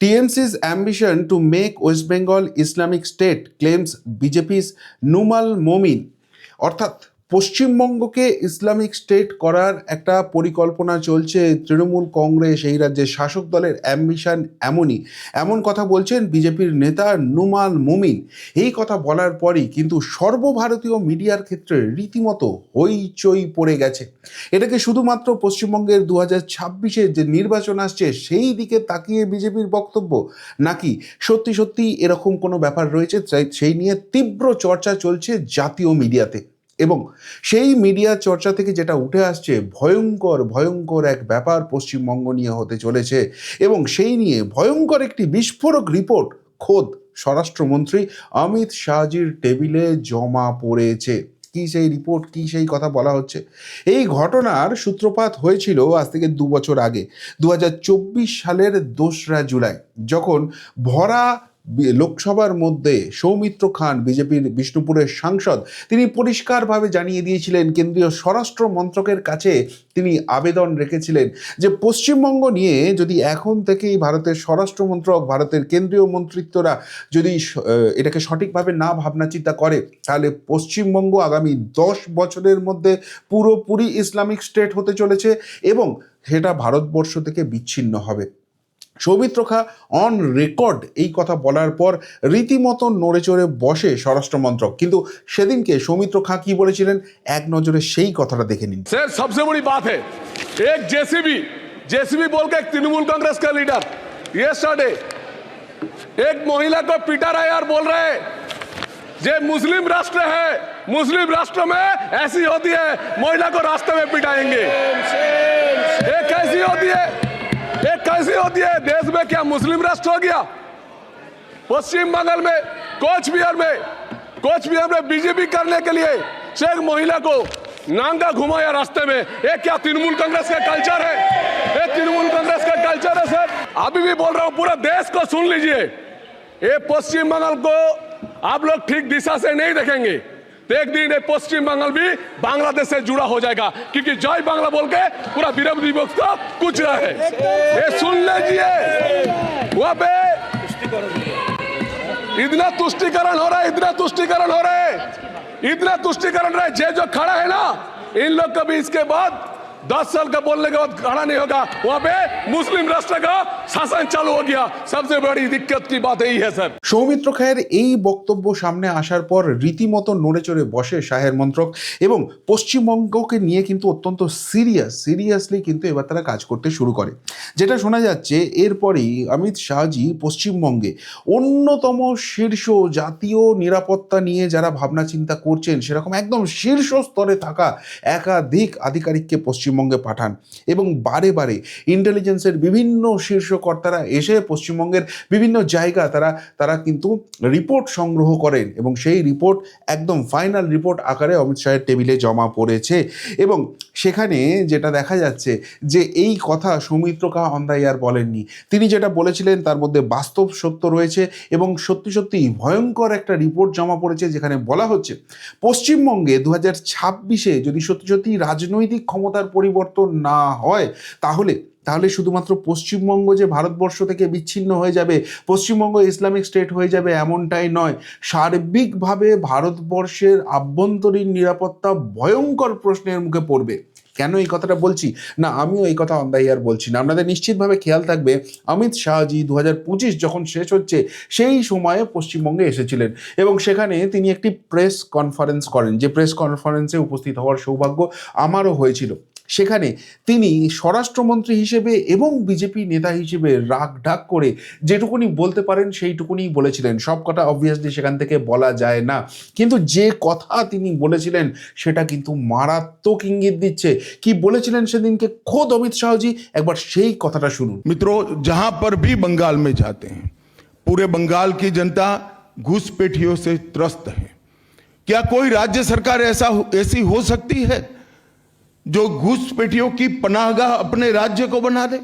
TMC's ambition to make West Bengal Islamic State claims BJP's Numal Momin অর্থাৎ পশ্চিমবঙ্গকে Islamic state করার একটা পরিকল্পনা চলছে তৃণমূল কংগ্রেস, এই রাজ্যের শাসক দলের অ্যাম্বিশন এমনই। এমন কথা বলছেন বিজেপির নেতা নুমাল মুমিন। এই কথা বলার পরই কিন্তু সর্বভারতীয় মিডিয়ার ক্ষেত্রে রীতিমতো হইচই পড়ে গেছে। এটাকে শুধুমাত্র পশ্চিমবঙ্গের দু হাজার ছাব্বিশের যে নির্বাচন আসছে, সেই দিকে তাকিয়ে বিজেপির বক্তব্য? নাকি সত্যি সত্যি এরকম কোনো ব্যাপার রয়েছে, সেই নিয়ে তীব্র চর্চা চলছে জাতীয় মিডিয়াতে? এবং সেই মিডিয়া চর্চা থেকে যেটা উঠে আসছে, ভয়ঙ্কর ভয়ঙ্কর এক ব্যাপার পশ্চিমবঙ্গ নিয়ে হতে চলেছে এবং সেই নিয়ে ভয়ঙ্কর একটি বিস্ফোরক রিপোর্ট খোদ স্বরাষ্ট্রমন্ত্রী অমিত শাহজির টেবিলে জমা পড়েছে। কি সেই রিপোর্ট, কি সেই কথা বলা হচ্ছে? এই ঘটনার সূত্রপাত হয়েছিল আজ থেকে দু বছর আগে, দু হাজার চব্বিশ সালের দোসরা জুলাই, যখন ভরা লোকসভার মধ্যে সৌমিত্র খান, বিজেপির বিষ্ণুপুরের সাংসদ, তিনি পরিষ্কারভাবে জানিয়ে দিয়েছিলেন, কেন্দ্রীয় স্বরাষ্ট্র মন্ত্রকের কাছে তিনি আবেদন রেখেছিলেন যে পশ্চিমবঙ্গ নিয়ে যদি এখন থেকেই ভারতের স্বরাষ্ট্র মন্ত্রক, ভারতের কেন্দ্রীয় মন্ত্রিত্বরা যদি এটাকে সঠিকভাবে না ভাবনা চিন্তা করে, তাহলে পশ্চিমবঙ্গ আগামী দশ বছরের মধ্যে পুরোপুরি ইসলামিক স্টেট হতে চলেছে এবং সেটা ভারতবর্ষ থেকে বিচ্ছিন্ন হবে। সৌমিত্র খা অন রেকর্ড এই কথা বলার পর রীতিমতো নড়ে চড়ে বসে স্বরাষ্ট্রমন্ত্রক কিন্তু সেদিনকে সৌমিত্র খাঁ কি বলেছিলেন এক নজরে সেই কথাটা দেখে নিন सर सबसे बड़ी बात है एक जेसीबी जेसीबी बोल के एक तृणमूल कांग्रेस का लीडर ये स्टार्ट एक महिला को पिटा रहा है यार बोल रहे हैं ये मुस्लिम राष्ट्र है मुस्लिम राष्ट्र में ऐसी होती है महिला को रास्ते में पिटाएंगे ये कैसी होती है ये कैसी होती है? देश में क्या मुस्लिम राष्ट्र हो गया? पश्चिम बंगाल में कोच बिहार में कोच बिहार में बीजेपी करने के लिए एक महिला को नांगा घुमाया रास्ते में। ये क्या तृणमूल कांग्रेस का कल्चर है? ये तृणमूल कांग्रेस का कल्चर है, सर। अभी भी बोल रहा हूँ, पूरा देश को सुन लीजिए। ये पश्चिम बंगाल को आप लोग ठीक दिशा से नहीं देखेंगे। एक दिन पश्चिम बंगाल भी बांग्लादेश से जुड़ा हो जाएगा, क्योंकि जय बांग्ला बोल के पूरा विरोधी विपक्ष कुछ रहा ये सुन लीजिए। वहाँ पे इतना तुष्टिकरण हो रहा है, इतना तुष्टिकरण हो रहा है, इतना तुष्टिकरण रहा है। जे जो खड़ा है ना, इन लोग कभी इसके बाद दस साल का बोलने के बाद खड़ा नहीं होगा वहां पे मुस्लिम राष्ट्र का शासन चालू हो गया सबसे बड़ी दिक्कत की बात यही है सर সৌমিত্র খায়ের এই বক্তব্য সামনে আসার পর রীতিমতো নড়ে চড়ে বসে শাহের মন্ত্রক এবং পশ্চিমবঙ্গকে নিয়ে কিন্তু অত্যন্ত সিরিয়াস সিরিয়াসলি কিন্তু এবার তারা কাজ করতে শুরু করে যেটা শোনা যাচ্ছে এরপরেই অমিত শাহজি পশ্চিমবঙ্গে অন্যতম শীর্ষ জাতীয় নিরাপত্তা নিয়ে যারা ভাবনা চিন্তা করছেন সেরকম একদম শীর্ষ স্তরে থাকা একাধিক আধিকারিককে পশ্চিমবঙ্গে পাঠান। এবং বারে বারে ইন্টেলিজেন্সের বিভিন্ন শীর্ষ কর্তারা এসে পশ্চিমবঙ্গের বিভিন্ন জায়গা তারা তারা কিন্তু রিপোর্ট সংগ্রহ করেন এবং সেই রিপোর্ট একদম ফাইনাল রিপোর্ট আকারে অমিত শাহের টেবিলে জমা পড়েছে। এবং সেখানে যেটা দেখা যাচ্ছে যে এই কথা সৌমিত্র কা অন্দাইয়ার বলেননি। তিনি যেটা বলেছিলেন তার মধ্যে বাস্তব সত্য রয়েছে এবং সত্যি সত্যি ভয়ঙ্কর একটা রিপোর্ট জমা পড়েছে যেখানে বলা হচ্ছে, পশ্চিমবঙ্গে দু হাজার ছাব্বিশে যদি সত্যি সত্যি রাজনৈতিক ক্ষমতার পরিবর্তন না হয়, তাহলে তাহলে শুধুমাত্র পশ্চিমবঙ্গ যে ভারতবর্ষ থেকে বিচ্ছিন্ন হয়ে যাবে, পশ্চিমবঙ্গ ইসলামিক স্টেট হয়ে যাবে এমনটাই নয়। সার্বিকভাবে ভারতবর্ষের আভ্যন্তরীণ নিরাপত্তা ভয়ঙ্কর প্রশ্নের মুখে পড়বে। কেন এই কথাটা বলছি? না, আমিও এই কথা অন্দাইয়ার বলছি না। আপনাদের নিশ্চিতভাবে খেয়াল থাকবে, অমিত শাহজি দু হাজার পঁচিশ যখন শেষ হচ্ছে, সেই সময়ে পশ্চিমবঙ্গে এসেছিলেন এবং সেখানে তিনি একটি প্রেস কনফারেন্স করেন। যে প্রেস কনফারেন্সে উপস্থিত হওয়ার সৌভাগ্য আমারও হয়েছিল। সেখানে তিনি স্বরাষ্ট্রমন্ত্রী হিসেবে এবং বিজেপি নেতা হিসেবে রাগ ঢাক করে যেটুকুনি বলতে পারেন সেইটুকুনি বলেছিলেন সব কথা অবভিয়াসলি সেখান থেকে বলা যায় না কিন্তু যে কথা তিনি বলেছিলেন সেটা কিন্তু মারাত্মক ইঙ্গিত দিচ্ছে কি বলেছিলেন সেদিনকে খোদ অমিত শাহজি একবার সেই কথাটা শুনুন मित्रों जहां पर भी बंगाल में जाते हैं पूरे बंगाल की जनता घुसपैठियों से त्रस्त है क्या कोई राज्य सरकार ऐसा ऐसी हो सकती है जो घुसपैठियों की पनाहगाह अपने राज्य को बना दे।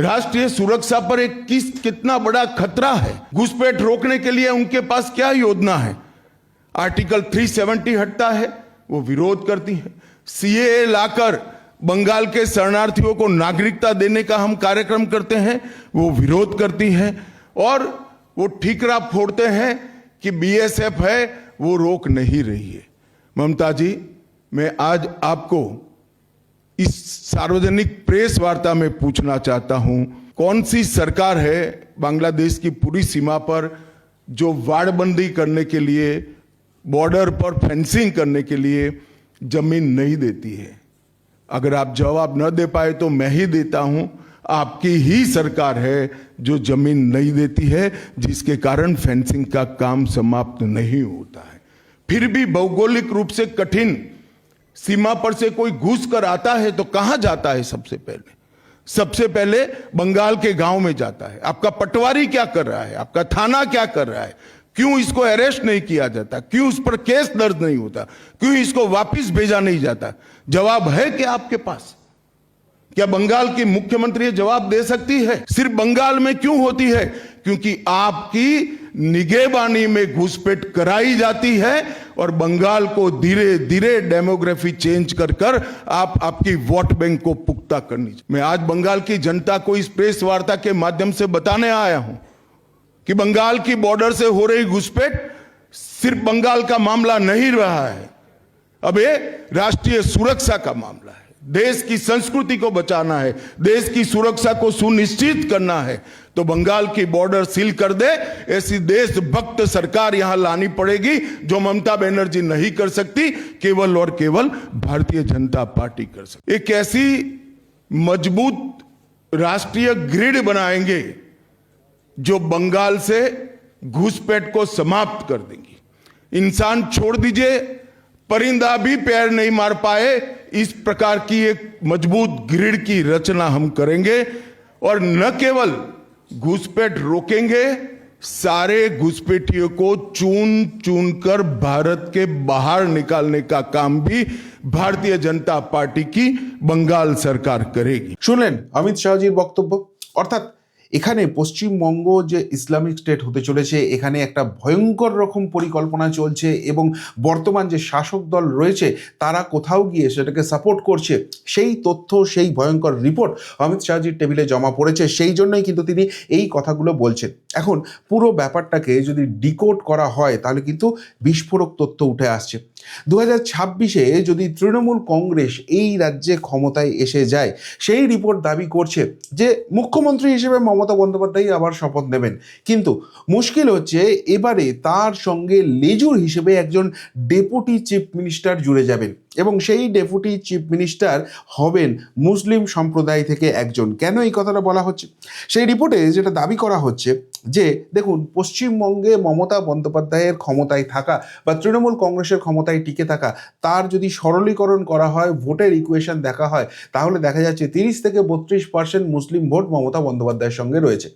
राष्ट्रीय सुरक्षा पर एक किस कितना बड़ा खतरा है। घुसपैठ रोकने के लिए उनके पास क्या योजना है? आर्टिकल 370 हटता है, वो विरोध करती है। सीए लाकर बंगाल के शरणार्थियों को नागरिकता देने का हम कार्यक्रम करते हैं, वो विरोध करती है और वो ठीकरा फोड़ते हैं कि बीएसएफ है, वो रोक नहीं रही है। ममता जी मैं आज आपको इस सार्वजनिक प्रेस वार्ता में पूछना चाहता हूँ, कौन सी सरकार है बांग्लादेश की पूरी सीमा पर जो वाड़बंदी करने के लिए, बॉर्डर पर फेंसिंग करने के लिए ज़मीन नहीं देती है? अगर आप जवाब न दे पाए तो मैं ही देता हूँ, आपकी ही सरकार है जो ज़मीन नहीं देती है, जिसके कारण फेंसिंग का काम समाप्त नहीं होता है। फिर भी भौगोलिक रूप से कठिन सीमा पर से कोई घुस कर आता है तो कहाँ जाता है सबसे पहले? सबसे पहले बंगाल के गाँव में जाता है। आपका पटवारी क्या कर रहा है? आपका थाना क्या कर रहा है? क्यों इसको अरेस्ट नहीं किया जाता? क्यों उस पर केस दर्ज नहीं होता? क्यों इसको वापस भेजा नहीं जाता? जवाब है क्या आपके पास? क्या बंगाल की मुख्यमंत्री जवाब दे सकती है? सिर्फ़ बंगाल में क्यों होती है? क्योंकि आपकी निगेबानी में घुसपैठ कराई जाती है और बंगाल को धीरे धीरे डेमोग्राफी चेंज कर कर आप आपकी वोट बैंक को पुख्ता करनी चाहिए। मैं आज बंगाल की जनता को इस प्रेस वार्ता के माध्यम से बताने आया हूँ कि बंगाल की बॉर्डर से हो रही घुसपैठ सिर्फ़ बंगाल का मामला नहीं रहा है अब ये राष्ट्रीय सुरक्षा का मामला है देश की संस्कृति को बचाना है, देश की सुरक्षा को सुनिश्चित करना है तो बंगाल की बॉर्डर सील कर दे, ऐसी देशभक्त सरकार यहाँ लानी पड़ेगी जो ममता बनर्जी नहीं कर सकती, केवल और केवल भारतीय जनता पार्टी कर सकती। एक ऐसी मज़बूत राष्ट्रीय ग्रिड बनाएँगे, जो बंगाल से घुसपैठ को समाप्त कर देंगी। इंसान छोड़ दीजिए, परिंदा भी पैर नहीं मार पाए इस प्रकार की एक मजबूत ग्रिड की रचना हम करेंगे और न केवल घुसपैठ रोकेंगे सारे घुसपैठियों को चुन चुन कर भारत के बाहर निकालने का काम भी भारतीय जनता पार्टी की बंगाल सरकार करेगी শুনলেন অমিত শাহজির বক্তব্য অর্থাৎ এখানে পশ্চিমবঙ্গ যে ইসলামিক স্টেট হতে চলেছে, এখানে একটা ভয়ঙ্কর রকম পরিকল্পনা চলছে এবং বর্তমান যে শাসক দল রয়েছে, তারা কোথাও গিয়ে সেটাকে সাপোর্ট করছে। সেই তথ্য, সেই ভয়ঙ্কর রিপোর্ট অমিত শাহজির টেবিলে জমা পড়েছে। সেই জন্যই কিন্তু তিনি এই কথাগুলো বলছেন। এখন পুরো ব্যাপারটাকে যদি ডিকোড করা হয়, তাহলে কিন্তু বিস্ফোরক তথ্য উঠে আসছে। দু হাজার ছাব্বিশে যদি তৃণমূল কংগ্রেস এই রাজ্যে ক্ষমতায় এসে যায়, সেই রিপোর্ট দাবি করছে যে মুখ্যমন্ত্রী হিসেবে বন্দ্যোপাধ্যায় আবার শপথ নেবেন। কিন্তু মুশকিল হচ্ছে এবারে তার সঙ্গে লেজুর হিসেবে একজন ডেপুটি চিফ মিনিস্টার জুড়ে যাবেন। এবং সেই ডেপুটি চিফ মিনিস্টার হবেন মুসলিম সম্প্রদায় থেকে একজন। কেন এই কথাটা বলা হচ্ছে? সেই রিপোর্টে যেটা দাবি করা হচ্ছে যে, দেখুন, পশ্চিমবঙ্গে মমতা বন্দ্যোপাধ্যায়ের ক্ষমতায় থাকা বা তৃণমূল কংগ্রেসের ক্ষমতায় টিকে থাকা, তার যদি সরলীকরণ করা হয়, ভোটের ইকুয়েশন দেখা হয়, তাহলে দেখা যাচ্ছে তিরিশ থেকে বত্রিশ পার্সেন্ট মুসলিম ভোট মমতা বন্দ্যোপাধ্যায়ের সঙ্গে রয়েছে।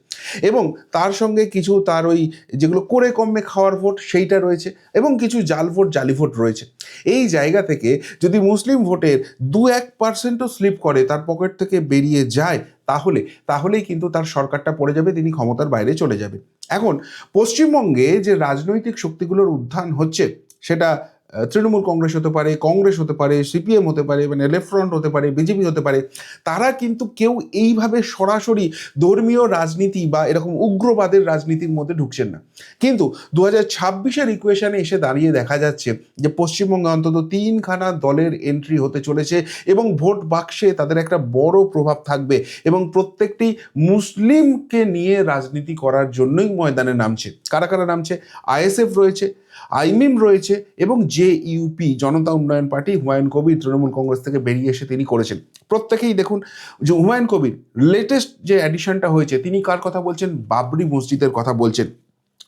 এবং তার সঙ্গে কিছু তার ওই যেগুলো করে কমে খাওয়ার ভোট, সেইটা রয়েছে এবং কিছু জাল ভোট, জালি ভোট রয়েছে। এই জায়গা থেকে যদি মুসলিম ভোটের দু এক পার্সেন্টও স্লিপ করে, তার পকেট থেকে বেরিয়ে যায়, তাহলে, তাহলেই কিন্তু তার সরকারটা পড়ে যাবে, তিনি ক্ষমতার বাইরে চলে যাবে। এখন, পশ্চিমবঙ্গে যে রাজনৈতিক শক্তিগুলোর উত্থান হচ্ছে, সেটা তৃণমূল কংগ্রেস হতে পারে, কংগ্রেস হতে পারে, সিপিএম হতে পারে মানে লেফট ফ্রন্ট হতে পারে, বিজেপি হতে পারে, তারা কিন্তু কেউ এইভাবে সরাসরি ধর্মীয় রাজনীতি বা এরকম উগ্রবাদের রাজনীতির মধ্যে ঢুকছেন না। কিন্তু দু হাজার ছাব্বিশের ইকুয়েশনে এসে দাঁড়িয়ে দেখা যাচ্ছে যে পশ্চিমবঙ্গে অন্তত তিনখানা দলের এন্ট্রি হতে চলেছে এবং ভোট বাক্সে তাদের একটা বড় প্রভাব থাকবে এবং প্রত্যেকটি মুসলিমকে নিয়ে রাজনীতি করার জন্যই ময়দানে নামছে। কারা কারা নামছে? আইএসএফ রয়েছে আইমিম রয়েছে এবং J UP Janata Unnayan party, Humayun Kabir, Trinamool Congress থেকে বেরিয়ে এসে তিনি করেছেন। প্রত্যেকেই দেখুন, যে হুমায়ুন কবির লেটেস্ট যে অ্যাডিশনটা হয়েছে, তিনি কার কথা বলছেন? বাবরি মসজিদের কথা বলছেন।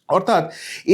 অর্থাৎ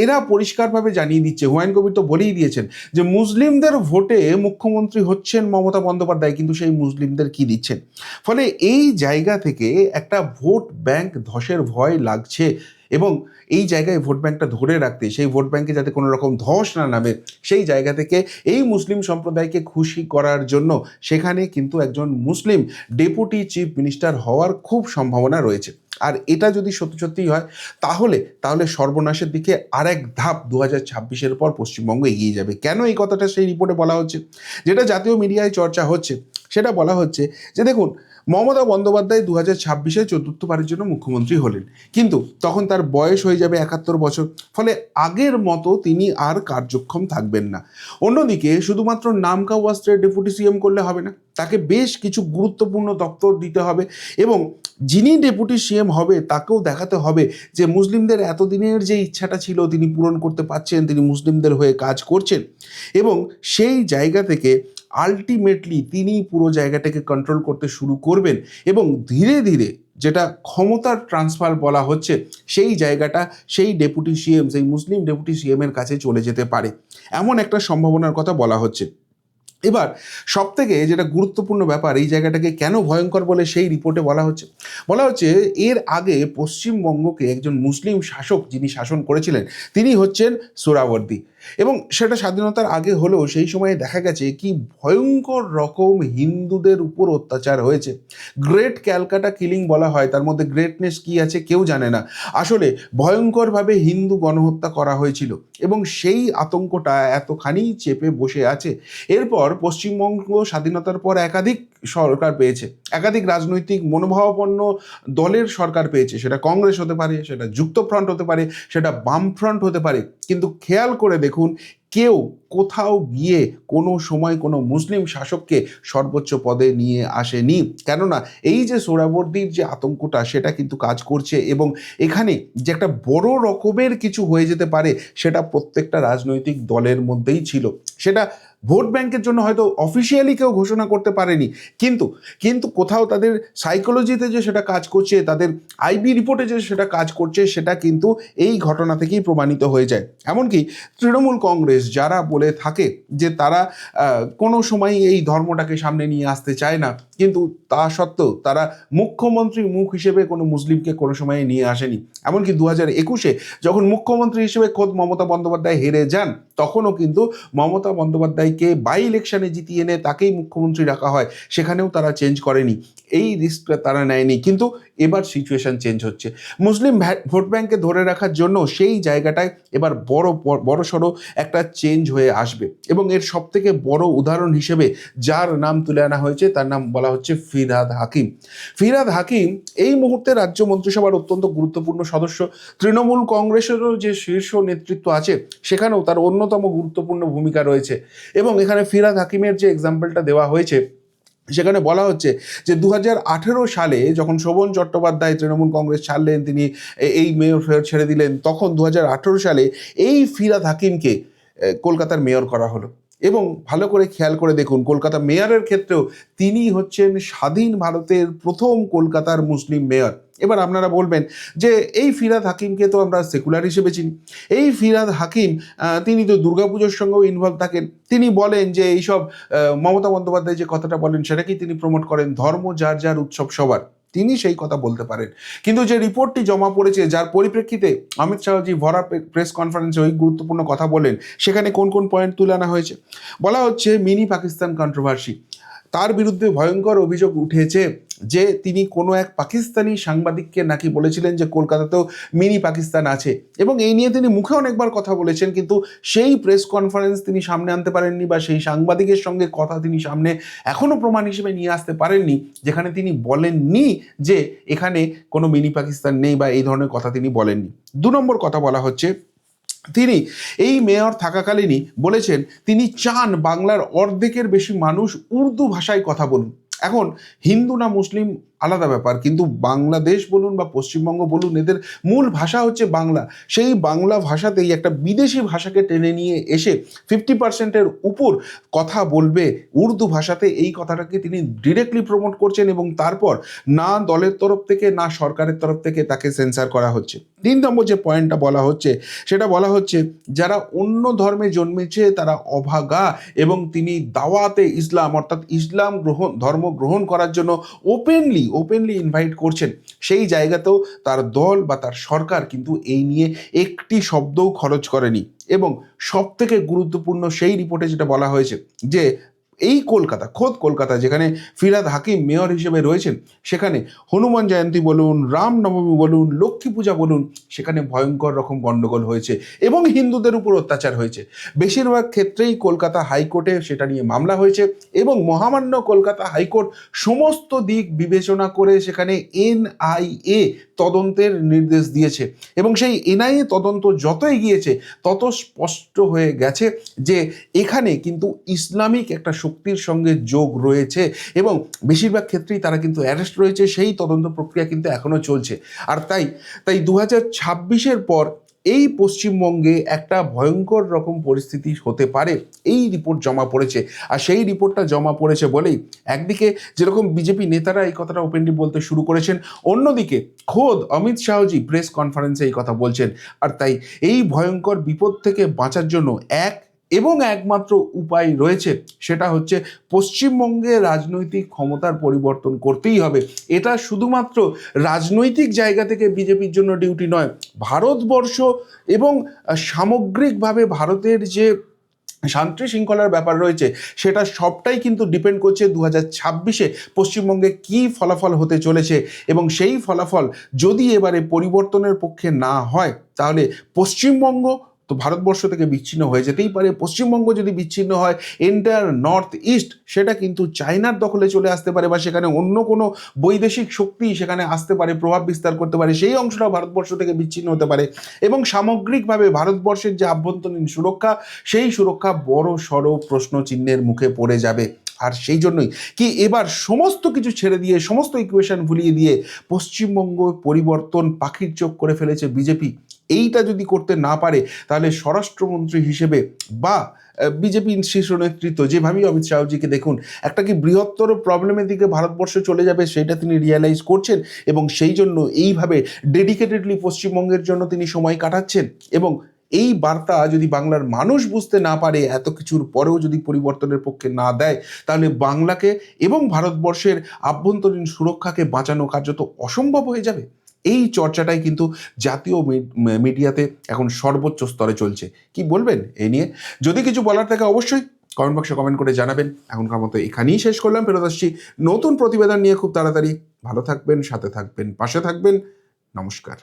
এরা পরিষ্কারভাবে জানিয়ে দিচ্ছে, হুমায়ুন কবির তো বলেই দিয়েছেন, যে মুসলিমদের ভোটে মুখ্যমন্ত্রী হচ্ছেন মমতা বন্দ্যোপাধ্যায়, কিন্তু সেই মুসলিমদের কি দিচ্ছেন? ফলে এই জায়গা থেকে একটা ভোট ব্যাংক ধসের ভয় লাগছে। এবং এই জায়গায় ভোট ব্যাংকটা ধরে রাখতে, সেই ভোট ব্যাংকে যাতে কোনো রকম ধস না নামে, সেই জায়গা থেকে এই মুসলিম সম্প্রদায়কে খুশি করার জন্য সেখানে কিন্তু একজন মুসলিম ডেপুটি চিফ মিনিস্টার হওয়ার খুব সম্ভাবনা রয়েছে। আর এটা যদি সত্যি সত্যিই হয়, তাহলে তাহলে সর্বনাশের দিকে আরেক ধাপ দু হাজার ছাব্বিশের পর পশ্চিমবঙ্গ এগিয়ে যাবে। কেন এই কথাটা সেই রিপোর্টে বলা হচ্ছে? যেটা জাতীয় মিডিয়ায় চর্চা হচ্ছে, সেটা বলা হচ্ছে যে দেখুন মমতা বন্দ্যোপাধ্যায় দু হাজার ছাব্বিশে চতুর্থবারের জন্য মুখ্যমন্ত্রী হলেন। কিন্তু তখন তার বয়স হয়ে যাবে একাত্তর বছর। ফলে আগের মতো তিনি আর কার্যক্ষম থাকবেন না। অন্যদিকে শুধুমাত্র নামকা ওয়াস্ত্রের ডেপুটি সিএম করলে হবে না। তাকে বেশ কিছু গুরুত্বপূর্ণ দপ্তর দিতে হবে এবং যিনি ডেপুটি সিএম হবে, তাকেও দেখাতে হবে যে মুসলিমদের এতদিনের যে ইচ্ছাটা ছিল, তিনি পূরণ করতে পারছেন, তিনি মুসলিমদের হয়ে কাজ করছেন এবং সেই জায়গা থেকে আলটিমেটলি তিনি পুরো জায়গাটাকে কন্ট্রোল করতে শুরু করবেন এবং ধীরে ধীরে যেটা ক্ষমতার ট্রান্সফার বলা হচ্ছে, সেই জায়গাটা সেই ডেপুটি সিএম সেই মুসলিম ডেপুটি সিএমের কাছে চলে যেতে পারে। এমন একটা সম্ভাবনার কথা বলা হচ্ছে। এবার সব থেকে যেটা গুরুত্বপূর্ণ ব্যাপার, এই জায়গাটাকে কেন ভয়ঙ্কর বলে সেই রিপোর্টে বলা হচ্ছে? বলা হচ্ছে এর আগে পশ্চিমবঙ্গকে একজন মুসলিম শাসক যিনি শাসন করেছিলেন, তিনি হচ্ছেন সোরাবর্দী। এবং সেটা স্বাধীনতার আগে হলেও সেই সময়ে দেখা গেছে কি ভয়ঙ্কর রকম হিন্দুদের উপর অত্যাচার হয়েছে। গ্রেট ক্যালকাটা কিলিং বলা হয়, তার মধ্যে গ্রেটনেস কি আছে কেউ জানে না। আসলে ভয়ঙ্করভাবে হিন্দু গণহত্যা করা হয়েছিল এবং সেই আতঙ্কটা এতখানি চেপে বসে আছে। এরপর পশ্চিমবঙ্গ স্বাধীনতার পর একাধিক সরকার পেয়েছে, একাধিক রাজনৈতিক মনোভাবাপন্ন দলের সরকার পেয়েছে। সেটা কংগ্রেস হতে পারে, সেটা যুক্তফ্রন্ট হতে পারে, সেটা বামফ্রন্ট হতে পারে। কিন্তু খেয়াল করে দেখুন, কেউ কোথাও গিয়ে কোনো সময় কোনো মুসলিম শাসককে সর্বোচ্চ পদে নিয়ে আসেনি। কেননা, এই যে সোরাবর্দির যে আতঙ্কটা, সেটা কিন্তু কাজ করছে এবং এখানে যে একটা বড় রকমের কিছু হয়ে যেতে পারে, সেটা প্রত্যেকটা রাজনৈতিক দলের মধ্যেই ছিল। সেটা ভোট ব্যাংকের জন্য হয়তো অফিসিয়ালি কেউ ঘোষণা করতে পারেনি। কিন্তু কিন্তু কোথাও তাদের সাইকোলজিতে যে সেটা কাজ করছে, তাদের আইবি রিপোর্টে যে সেটা কাজ করছে, সেটা কিন্তু এই ঘটনা থেকেই প্রমাণিত হয়ে যায়। এমনকি তৃণমূল কংগ্রেস যারা বলে থাকে যে তারা কোনো সময় এই ধর্মটাকে সামনে নিয়ে আসতে চায় না, কিন্তু তা সত্ত্বেও তারা মুখ্যমন্ত্রী মুখ হিসেবে কোনো মুসলিমকে কোনো সময় নিয়ে আসেনি। এমনকি দু হাজার একুশে যখন মুখ্যমন্ত্রী হিসেবে খোদ মমতা বন্দ্যোপাধ্যায় হেরে যান তখনও কিন্তু মমতা বন্দ্যোপাধ্যায়কে বাই ইলেকশানে জিতিয়ে এনে তাকেই মুখ্যমন্ত্রী রাখা হয়, সেখানেও তারা চেঞ্জ করেনি। এই রিস্কটা তারা নেয়নি। কিন্তু এবার সিচুয়েশন চেঞ্জ হচ্ছে। মুসলিম ভোট ব্যাংকে ধরে রাখার জন্য সেই জায়গাটায় এবার বড় বড় সড়ো একটা চেঞ্জ হয়ে আসবে। এবং এর সব থেকে বড় উদাহরণ হিসেবে যার নাম তুলে আনা হয়েছে, তার নাম বলা হচ্ছে ফিরহাদ হাকিম। ফিরহাদ হাকিম এই মুহূর্তে রাজ্য মন্ত্রিসভার অত্যন্ত গুরুত্বপূর্ণ সদস্য। তৃণমূল কংগ্রেসেরও যে শীর্ষ নেতৃত্ব আছে, সেখানেও তার অন্যতম গুরুত্বপূর্ণ ভূমিকা রয়েছে। এবং এখানে ফিরহাদ হাকিমের যে এক্সাম্পলটা দেওয়া হয়েছে, সেখানে বলা হচ্ছে যে দু হাজার আঠেরো সালে যখন শোভন চট্টোপাধ্যায় তৃণমূল কংগ্রেস ছাড়লেন, তিনি এই মেয়র ফেরত ছেড়ে দিলেন, তখন দু হাজার আঠেরো সালে এই ফিরাদ হাকিমকে কলকাতার মেয়র করা হলো। এবং ভালো করে খেয়াল করে দেখুন, কলকাতা মেয়রের ক্ষেত্রেও তিনি হচ্ছেন স্বাধীন ভারতের প্রথম কলকাতার মুসলিম মেয়র এবার আপনারা বলবেন যে এই ফিরাদ হাকিমকে তো আমরা সেকুলার হিসেবে চিনি। এই ফিরাদ হাকিম তিনি তো দুর্গাপুজোর সঙ্গেও ইনভলভ থাকেন। তিনি বলেন যে এইসব মমতা বন্দ্যোপাধ্যায় যে কথাটা বলেন সেটাকেই তিনি প্রমোট করেন? ধর্ম যার যার উৎসব সবার। তিনি সেই কথা বলতে পারেন। কিন্তু যে রিপোর্টটি জমা পড়েছে, যার পরিপ্রেক্ষিতে অমিত শাহজি ভরা প্রেস কনফারেন্সে ওই গুরুত্বপূর্ণ কথা বলেন, সেখানে কোন কোন পয়েন্ট তুলে আনা হয়েছে? বলা হচ্ছে মিনি পাকিস্তান কন্ট্রোভার্সি তার বিরুদ্ধে ভয়ঙ্কর অভিযোগ উঠেছে যে তিনি কোনো এক পাকিস্তানি সাংবাদিককে নাকি বলেছিলেন যে কলকাতাতেও মিনি পাকিস্তান আছে। এবং এই নিয়ে তিনি মুখে অনেকবার কথা বলেছেন, কিন্তু সেই প্রেস কনফারেন্স তিনি সামনে আনতে পারেননি বা সেই সাংবাদিকের সঙ্গে কথা তিনি সামনে এখনও প্রমাণ হিসেবে নিয়ে আসতে পারেননি, যেখানে তিনি বলেননি যে এখানে কোনো মিনি পাকিস্তান নেই বা এই ধরনের কথা তিনি বলেননি। দু নম্বর কথা বলা হচ্ছে তিনি এই মেয়র থাকাকালীনই বলেছেন, তিনি চান বাংলার অর্ধেকের বেশি মানুষ উর্দু ভাষায় কথা বলুন। এখন হিন্দু না মুসলিম আলাদা ব্যাপার। কিন্তু বাংলাদেশ বলুন বা পশ্চিমবঙ্গ বলুন, এদের মূল ভাষা হচ্ছে বাংলা। সেই বাংলা ভাষাতেই একটা বিদেশি ভাষাকে টেনে নিয়ে এসে ফিফটি পার্সেন্টের উপর কথা বলবে উর্দু ভাষাতে, এই কথাটাকে তিনি ডিরেক্টলি প্রমোট করছেন এবং তারপর না দলের তরফ থেকে, না সরকারের তরফ থেকে তাকে সেন্সার করা হচ্ছে। তিন নম্বর যে পয়েন্টটা বলা হচ্ছে, সেটা বলা হচ্ছে, যারা অন্য ধর্মে জন্মেছে, তারা অভাগা এবং তিনি দাওয়াতে ইসলাম, অর্থাৎ ইসলাম গ্রহণ, ধর্ম গ্রহণ করার জন্য ওপেনলি ওপেনলি ইনভাইট করছেন, সেই জায়গাতেও তার দল বা তার সরকার কিন্তু এই নিয়ে একটি শব্দও খরচ করেনি। এবং সব থেকে গুরুত্বপূর্ণ সেই রিপোর্টে যেটা বলা হয়েছে যে এই কলকাতা, খোদ কলকাতা, যেখানে ফিরাদ হাকিম মেয়র হিসেবে রয়েছেন, সেখানে হনুমান জয়ন্তী বলুন রামনবমী বলুন, লক্ষ্মী পূজা বলুন, সেখানে ভয়ঙ্কর রকম গণ্ডগোল হয়েছে এবং হিন্দুদের উপর অত্যাচার হয়েছে। বেশিরভাগ ক্ষেত্রেই কলকাতা হাইকোর্টে সেটা নিয়ে মামলা হয়েছে এবং মহামান্য কলকাতা হাইকোর্ট সমস্ত দিক বিবেচনা করে সেখানে এনআইএ তদন্তের নির্দেশ দিয়েছে এবং সেই এনআইএ তদন্ত যত এগিয়েছে, তত স্পষ্ট হয়ে গেছে যে এখানে কিন্তু ইসলামিক একটা শক্তির সঙ্গে যোগ রয়েছে এবং বেশিরভাগ ক্ষেত্রেই তারা কিন্তু অ্যারেস্ট রয়েছে, সেই তদন্ত প্রক্রিয়া কিন্তু এখনও চলছে। আর তাই তাই দু হাজার ছাব্বিশের পর এই পশ্চিমবঙ্গে একটা ভয়ঙ্কর রকম পরিস্থিতি হতে পারে, এই রিপোর্ট জমা পড়েছে। আর সেই রিপোর্টটা জমা পড়েছে বলেই একদিকে যেরকম বিজেপি নেতারা এই কথাটা ওপেনলি বলতে শুরু করেছেন, অন্যদিকে খোদ অমিত শাহজি প্রেস কনফারেন্সে এই কথা বলছেন। আর তাই এই ভয়ঙ্কর বিপদ থেকে বাঁচার জন্য এক এবং একমাত্র উপায় রয়েছে, সেটা হচ্ছে পশ্চিমবঙ্গে রাজনৈতিক ক্ষমতার পরিবর্তন করতেই হবে। এটা শুধুমাত্র রাজনৈতিক জায়গা থেকে বিজেপির জন্য ডিউটি নয়, ভারতবর্ষ এবং সামগ্রিকভাবে ভারতের যে শান্তি শৃঙ্খলার ব্যাপার রয়েছে, সেটা সবটাই কিন্তু ডিপেন্ড করছে দু হাজার ছাব্বিশে পশ্চিমবঙ্গে কী ফলাফল হতে চলেছে এবং সেই ফলাফল যদি এবারে পরিবর্তনের পক্ষে না হয়, তাহলে পশ্চিমবঙ্গ তো ভারতবর্ষ থেকে বিচ্ছিন্ন হয়ে যেতেই পারে। পশ্চিমবঙ্গ যদি বিচ্ছিন্ন হয় এন্টায়ার নর্থ ইস্ট সেটা কিন্তু চায়নার দখলে চলে আসতে পারে বা সেখানে অন্য কোনো বৈদেশিক শক্তি সেখানে আসতে পারে, প্রভাব বিস্তার করতে পারে, সেই অংশটা ভারতবর্ষ থেকে বিচ্ছিন্ন হতে পারে। এবং সামগ্রিকভাবে ভারতবর্ষের যে আভ্যন্তরীণ সুরক্ষা, সেই সুরক্ষা বড় সড় প্রশ্ন চিহ্নের মুখে পড়ে যাবে। আর সেই জন্যই কি এবার সমস্ত কিছু ছেড়ে দিয়ে, সমস্ত ইকুয়েশন ভুলিয়ে দিয়ে পশ্চিমবঙ্গ পরিবর্তন পাখির চোখ করে ফেলেছে বিজেপি? এইটা যদি করতে না পারে, তাহলে স্বরাষ্ট্রমন্ত্রী হিসেবে বা বিজেপি শীর্ষ নেতৃত্ব যেভাবেই অমিত শাহজিকে দেখুন, একটা কি বৃহত্তর প্রবলেমের দিকে ভারতবর্ষ চলে যাবে সেটা তিনি রিয়েলাইজ করছেন এবং সেই জন্য এইভাবে ডেডিকেটেডলি পশ্চিমবঙ্গের জন্য তিনি সময় কাটাচ্ছেন? এবং এই বার্তা যদি বাংলার মানুষ বুঝতে না পারে, এত কিছুর পরেও যদি পরিবর্তনের পক্ষে না দেয়, তাহলে বাংলাকে এবং ভারতবর্ষের আভ্যন্তরীণ সুরক্ষাকে বাঁচানো কার্যত অসম্ভব হয়ে যাবে। এই চর্চাটাই কিন্তু জাতীয় মিডিয়াতে এখন সর্বোচ্চ স্তরে চলছে। কি বলবেন এ নিয়ে? যদি কিছু বলার থাকে অবশ্যই কমেন্ট বক্সে কমেন্ট করে জানাবেন। এখনকার মতো এখানেই শেষ করলাম, ফেরত আসছি নতুন প্রতিবেদন নিয়ে খুব তাড়াতাড়ি। ভালো থাকবেন, সাথে থাকবেন, পাশে থাকবেন। নমস্কার।